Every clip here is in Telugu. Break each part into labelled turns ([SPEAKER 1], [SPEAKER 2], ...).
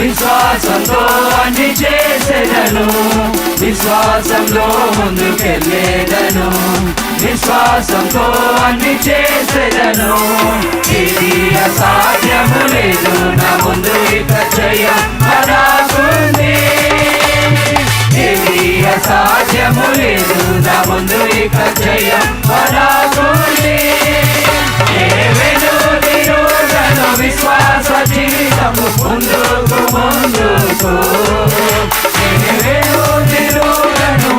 [SPEAKER 1] విశ్వాసంతో అన్ని చేసేదను. విశ్వాసంలో ముందుకెళ్ళేదను. విశ్వాసంతో అన్ని చేసేదను. ఇది అసాధ్యము లేదు నా ముందు ఇక జయం మనకుంది ఇది అసాధ్యము లేదు నా ముందు ఇక జయం మనకుంది విశ్వాస జీవితము ముందు ముందుకు ఏవేను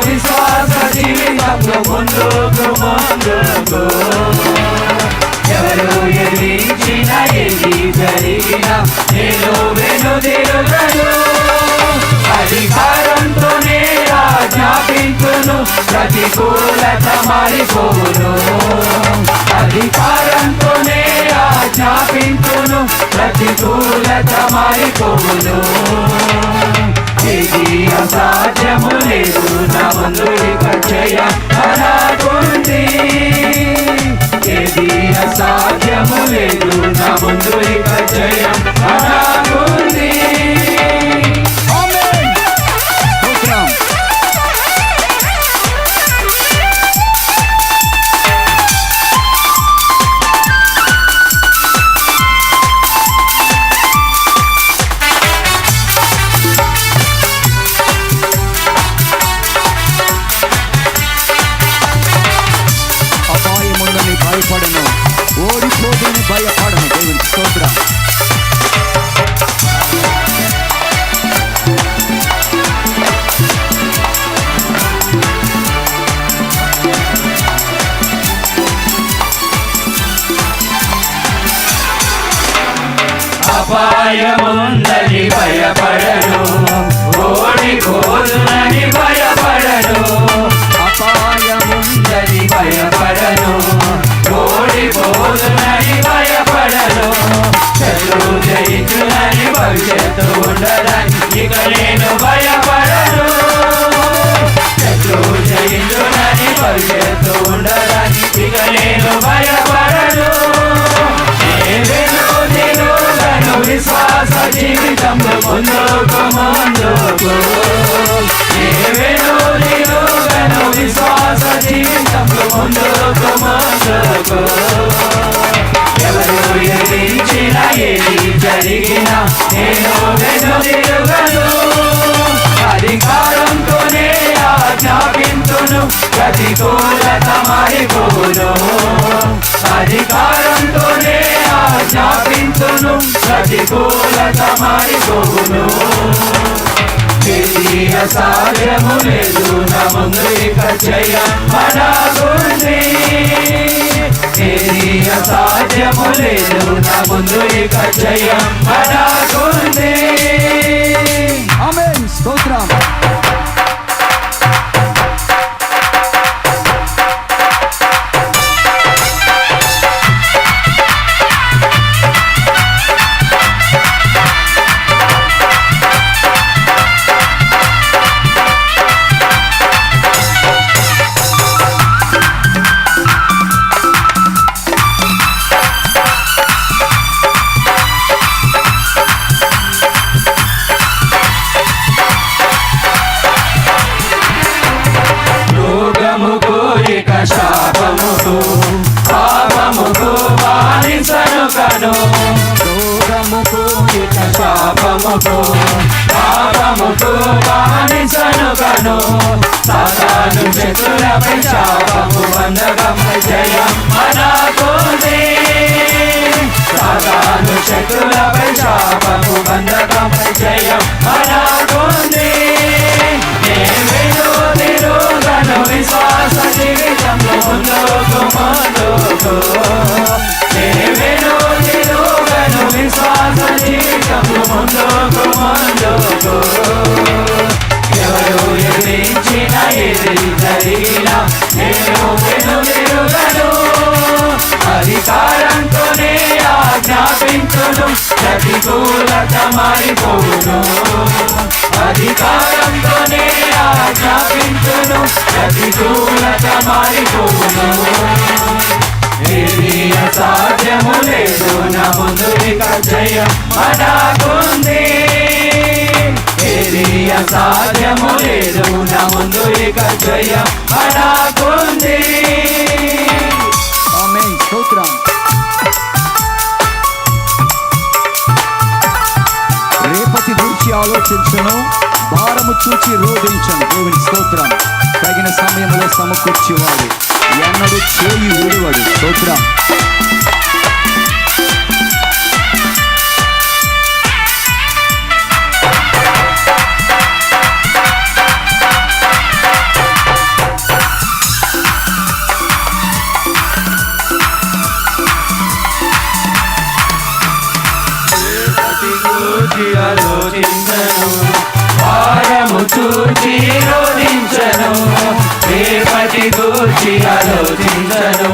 [SPEAKER 1] విశ్వాస ముందుకు ముందుకు ఎవరు ఎదిరించిన జరిగిన నేను వెనుదిరుగను అధికారంతోనే ఆజ్ఞాపించును ప్రతికూలత మారిపోను అధికారంతోనే జ్ఞాపించును ప్రతికూలత మారిపోవును. ఇది అసాధ్యము లేదు నా ముందు ఇక అలాగుంది ఇది అసాధ్యము లేదు నా ముందు ఇక జయం
[SPEAKER 2] ఓడిపోదని భయపడను దేవుని స్తోత్రం
[SPEAKER 1] అపాయముందని భయపడను ఓడిపోదునని భయపడను అపాయముందని భయపడను ఓడిపోదునని భయపడను చదువు జయించునని భవిష్యత్తు ఉండదని ఇక నేను భయపడను చదువు జయించునని భవిష్యత్తు ఉండదని ఇక నేను భయపడను ఏవేనో విశ్వాస జీవితంలో ముందుకు ముందుకు ఏవేనో నిరోధను విశ్వాస జీవితంలో ముందుకు ముందుకు జరిగినా నేను వెనుదిరుగను అధికారంతోనే ఆజ్ఞాపించును ప్రతికూలత మారిపోను. అధికారంతోనే ఆజ్ఞాపించును ప్రతికూలత మారిపోను. ఇది లేదు నా ముందు ఇక జయం మన ఇది జయం మనకుంది శాపముకు పాపముకు బానిసను కను. సాతాను శత్రులపై శాపము బంధకమై జయం మనకు సాతాను శత్రులపై శాపము బంధకమై జయం మనకుంది. నేను వెనుదిరుగను అధికారంతోనే ఆజ్ఞాపించును ప్రతికూలత మారిపోను అధికారంతోనే ఆజ్ఞాపించును ప్రతికూలత మారిపోను ఏది లేదు నా ముందు జయం మనకుంది అసాధ్యము లేదు. నా ముందు ఇక జయం
[SPEAKER 2] అడాకుంది స్తోత్రం. రేపటి గురించి ఆలోచించను భారము చూచి రోధించను. దేవుని స్తోత్రం. తగిన సమయంలో సమకూర్చేవాడు. ఎన్నడూ చేయి విడివాడు. స్తోత్రం.
[SPEAKER 1] గూర్చి చూచి రోధించను రేపటి గూర్చి ఆలోచించను.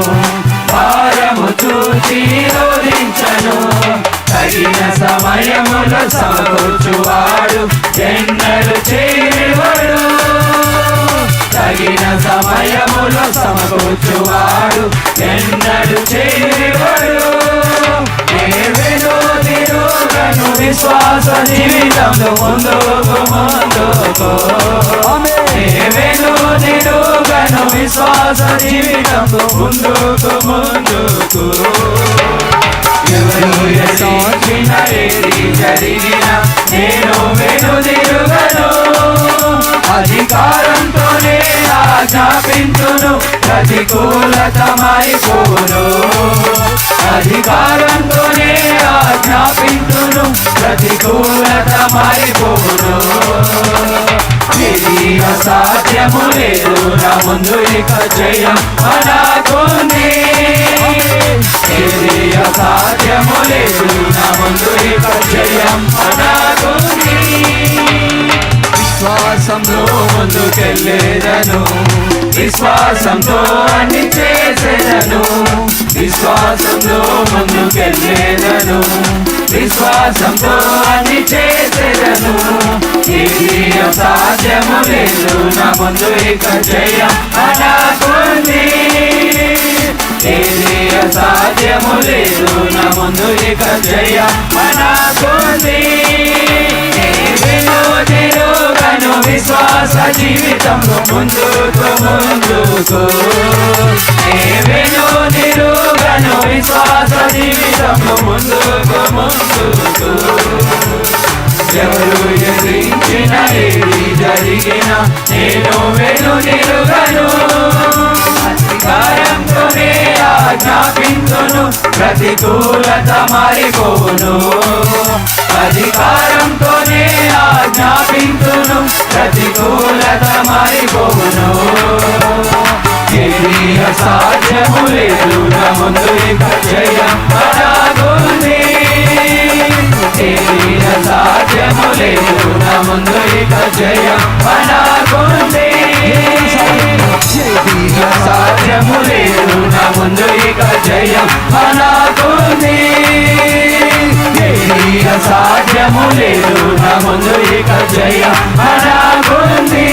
[SPEAKER 1] వారము చూచి రోధించను తగిన సమయములో సమకూర్చువాడు ఎన్నడు చేయవడు తగిన సమయములో సమకూర్చువాడు ఎన్నడు చేయవడు విశ్వాస జీవితంలో ముందుకు ముందుకు. ఏవేనో తిరుగను విశ్వాస జీవితంలో ముందుకు ముందుకు. ఎవరు ఏది జరిగిన నేను వెనుదిరుగను అధికారంతోనే ఆజ్ఞాపించును ప్రతికూలత అధికారంతోనే జ్ఞాపించును ప్రతికూలత మారిపోను ఇది అసాధ్యము లేదు నా ముందు ఇక జయం మనకుంది ఇది అసాధ్యము లేదు నా ముందు ఇక జయం మనకుంది విశ్వాసంలో ముందుకెళ్ళేదను. విశ్వాసంతో అన్ని చేసేదను. విశ్వాసంలో ముందుకెళ్ళేదను. విశ్వాసంతో అన్ని చేసేదను. ఇది అసాధ్యము లేదు. నా ముందు ఇక జయం అనకుంది. ఏది అసాధ్యము లేదు. నా ముందు ఇక జయం మనకుంది విశ్వాస జీవితంలో ముందుకు ముందుకు. ఏవేనో నిరుగను విశ్వాస జీవితంలో ముందుకు ముందుకు. ఎవరు ఎదిరించిన ఏది జరిగిన నేను వెను నిరుగను అధికారంతోనే ఆజ్ఞాపించును ప్రతికూలత మారిపోను అధికారంతోనే ఆజ్ఞాపించును ప్రతికూలత మారిపోను ఏది అసాధ్యము లేదు నా ముందు ఇక జయం మనకుంది ఏది లేదు నా ముందు ఇక జయం మనకుంది ఏది లేదు నా ముందు ఇక జయం మనకుంది జయము లేదు. నా ముందు ఇక జయ. జయం మనకుంది